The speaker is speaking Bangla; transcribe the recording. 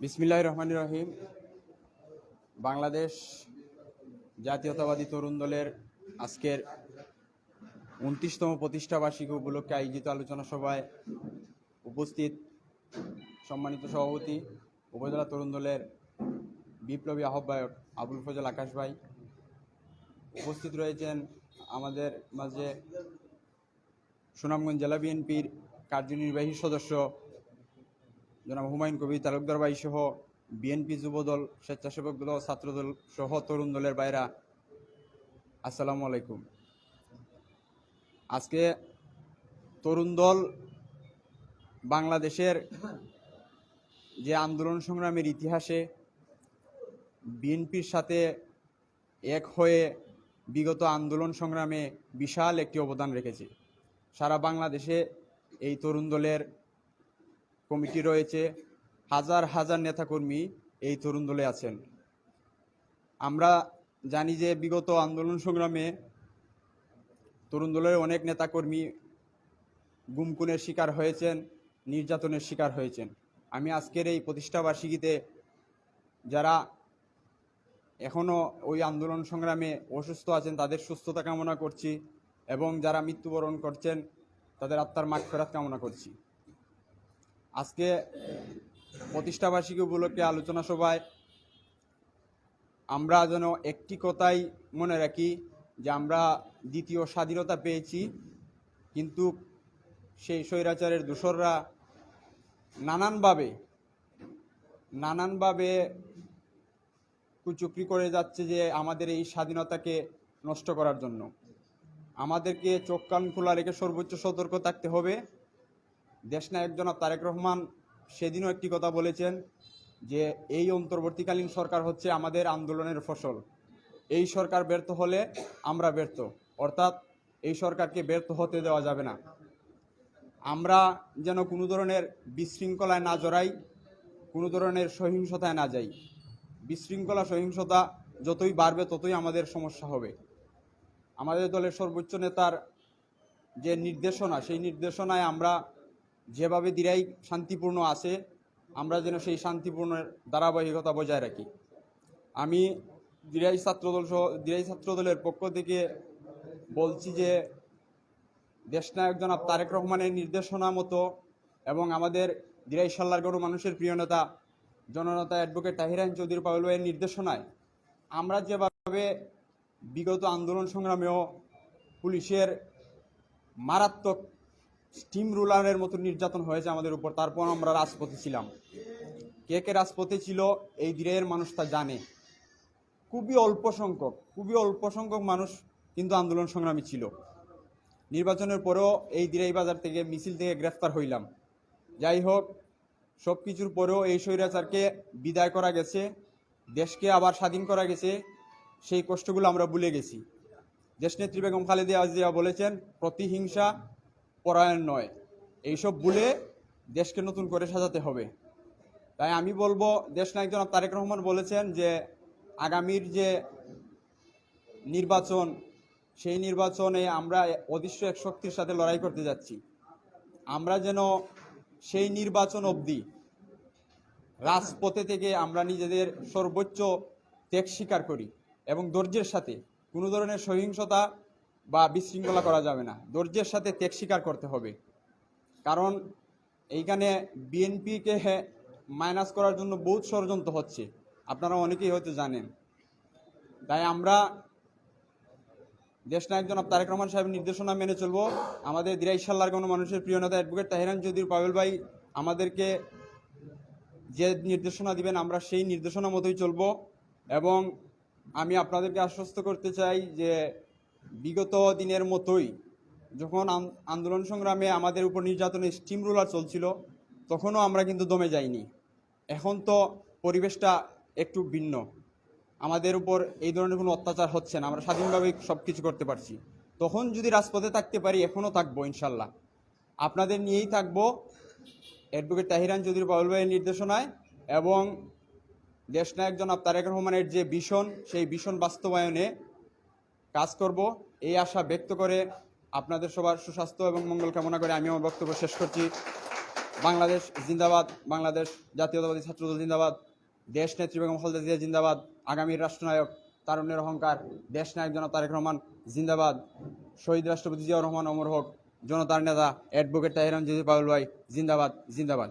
বিসমিল্লাহ রহমান রহিম। বাংলাদেশ জাতীয়তাবাদী তরুণ দলের আজকের উনত্রিশতম প্রতিষ্ঠা বার্ষিকী উপলক্ষে আয়োজিত আলোচনা সভায় উপস্থিত সম্মানিত সভাপতি, উপজেলা তরুণ দলের বিপ্লবী আহ্বায়ক আবুল ফজল আকাশ ভাই। উপস্থিত রয়েছেন আমাদের মাঝে সুনামগঞ্জ জেলা বিএনপির কার্যনির্বাহী সদস্য জনাব হুমায়ুন কবির তালুকদার ভাই সহ বিএনপি যুবদল, স্বেচ্ছাসেবক দল, ছাত্রদল সহ তরুণ দলের বাইরা আসসালামু আলাইকুম। আজকে তরুণ দল বাংলাদেশের যে আন্দোলন সংগ্রামের ইতিহাসে বিএনপির সাথে এক হয়ে বিগত আন্দোলন সংগ্রামে বিশাল একটি অবদান রেখেছে। সারা বাংলাদেশে এই তরুণ দলের কমিটি রয়েছে, হাজার হাজার নেতাকর্মী এই তরুণ দলে আছেন। আমরা জানি যে বিগত আন্দোলন সংগ্রামে তরুণ দলের অনেক নেতাকর্মী গুমকুনের শিকার হয়েছেন, নির্যাতনের শিকার হয়েছেন। আমি আজকের এই প্রতিষ্ঠাবার্ষিকীতে যারা এখনও ওই আন্দোলন সংগ্রামে অসুস্থ আছেন, তাদের সুস্থতা কামনা করছি এবং যারা মৃত্যুবরণ করছেন, তাদের আত্মার মাঠ ফেরাত কামনা করছি। আজকে প্রতিষ্ঠাবার্ষিকী উপলক্ষে আলোচনা সভায় আমরা যেন একটি কথাই মনে রাখি যে আমরা দ্বিতীয় স্বাধীনতা পেয়েছি, কিন্তু সেই স্বৈরাচারের দূষররা নানানভাবে নানানভাবে কুচুকরি করে যাচ্ছে যে আমাদের এই স্বাধীনতাকে নষ্ট করার জন্য। আমাদেরকে চোখ কান খোলা রেখে সর্বোচ্চ সতর্ক থাকতে হবে। দেশনায়ক জনাব তারেক রহমান সেদিনও একটি কথা বলেছেন যে এই অন্তর্বর্তীকালীন সরকার হচ্ছে আমাদের আন্দোলনের ফসল। এই সরকার ব্যর্থ হলে আমরা ব্যর্থ, অর্থাৎ এই সরকারকে ব্যর্থ হতে দেওয়া যাবে না। আমরা যেন কোনো ধরনের বিশৃঙ্খলায় না জড়াই, কোনো ধরনের সহিংসতায় না যাই। বিশৃঙ্খলা, সহিংসতা যতই বাড়বে ততই আমাদের সমস্যা হবে। আমাদের দলের সর্বোচ্চ নেতার যে নির্দেশনা, সেই নির্দেশনায় আমরা যেভাবে দিরাই শান্তিপূর্ণ আছে, আমরা যেন সেই শান্তিপূর্ণের ধারাবাহিকতা বজায় রাখি। আমি দিরাই ছাত্রদল সহ, দিরাই ছাত্রদলের পক্ষ থেকে বলছি যে, দেশনায়ক জনাব তারেক রহমানের নির্দেশনা মতো এবং আমাদের দিরাই সাল্লার গরু মানুষের প্রিয় নেতা, জননেতা অ্যাডভোকেট তাহিরান চৌধুরী পাউল ভাইয়ের নির্দেশনায় আমরা যেভাবে বিগত আন্দোলন সংগ্রামেও পুলিশের মারাত্মক স্টিম রুলারের মতো নির্যাতন হয়েছে আমাদের উপর, তারপর আমরা রাজপথে ছিলাম। কে কে রাজপথে ছিল, এই দিনের মানুষ তা জানে। খুবই অল্প সংখ্যক, খুবই অল্প সংখ্যক মানুষ কিন্তু আন্দোলন সংগ্রামী ছিল। নির্বাচনের পরেও এই দিরাই বাজার থেকে মিছিল থেকে গ্রেফতার হইলাম। যাই হোক সব কিছুর পরেও এই স্বৈরাচারকে বিদায় করা গেছে, দেশকে আবার স্বাধীন করা গেছে, সেই কষ্টগুলো আমরা ভুলে গেছি। দেশনেত্রী বেগম খালেদা জিয়া বলেছেন, প্রতিহিংসা পরায়ণ নয়। এইসব ভুলে দেশকে নতুন করে সাজাতে হবে। তাই আমি বলব দেশ নায়ক জনাব তারেক রহমান বলেছেন যে, আগামীর যে নির্বাচন, সেই নির্বাচনে আমরা অদৃশ্য এক শক্তির সাথে লড়াই করতে যাচ্ছি। আমরা যেন সেই নির্বাচন অবধি রাজপথে থেকে আমরা নিজেদের সর্বোচ্চ ত্যাগ স্বীকার করি এবং ধৈর্যের সাথে, কোনো ধরনের সহিংসতা বা বিশৃঙ্খলা করা যাবে না। ধৈর্যের সাথে ত্যাগ স্বীকার করতে হবে। কারণ এইখানে বিএনপিকে মাইনাস করার জন্য বহুত ষড়যন্ত্র হচ্ছে। আপনারা অনেকেই হয়তো জানেন। তাই আমরা দেশনায়ক জনাব তারেক রহমান সাহেবের নির্দেশনা মেনে চলবো। আমাদের দিরাই সাল্লার কোনো মানুষের প্রিয় নেতা অ্যাডভোকেট তাহিরান চৌধুরী পাবেল ভাই আমাদেরকে যে নির্দেশনা দিবেন, আমরা সেই নির্দেশনা মতোই চলবো। এবং আমি আপনাদেরকে আশ্বস্ত করতে চাই যে বিগত দিনের মতোই যখন আন- আন্দোলন সংগ্রামে আমাদের উপর নির্যাতনের স্টিম রোলার চলছিল, তখনও আমরা কিন্তু দমে যাইনি। এখন তো পরিবেশটা একটু ভিন্ন। আমাদের উপর এই ধরনের কোনো অত্যাচার হচ্ছে না, আমরা স্বাধীনভাবে সব কিছু করতে পারছি। তখন যদি রাজপথে থাকতে পারি, এখনও থাকব ইনশাল্লাহ। আপনাদের নিয়েই থাকব অ্যাডভোকেট তাহিরান চৌধুরী পাউল ভাইয়ের নির্দেশনায় এবং দেশনায়ক জনাব তারেক রহমানের যে ভীষণ, সেই ভীষণ বাস্তবায়নে কাজ করব। এই আশা ব্যক্ত করে আপনাদের সবার সুস্বাস্থ্য এবং মঙ্গল কামনা করে আমি আমার বক্তব্য শেষ করছি। বাংলাদেশ জিন্দাবাদ, বাংলাদেশ জাতীয়তাবাদী ছাত্রদল জিন্দাবাদ, দেশ নেত্রী বেগম খালেদা জিয়া জিন্দাবাদ, আগামীর রাষ্ট্রনায়ক তারুণ্যের অহংকার, দেশ নায়ক জনতা তারেক রহমান জিন্দাবাদ, শহীদ রাষ্ট্রপতি জিয়াউর রহমান অমর হোক, জনতার নেতা, অ্যাডভোকেট তাহিরাম জিজি পাউল ভাই জিন্দাবাদ জিন্দাবাদ।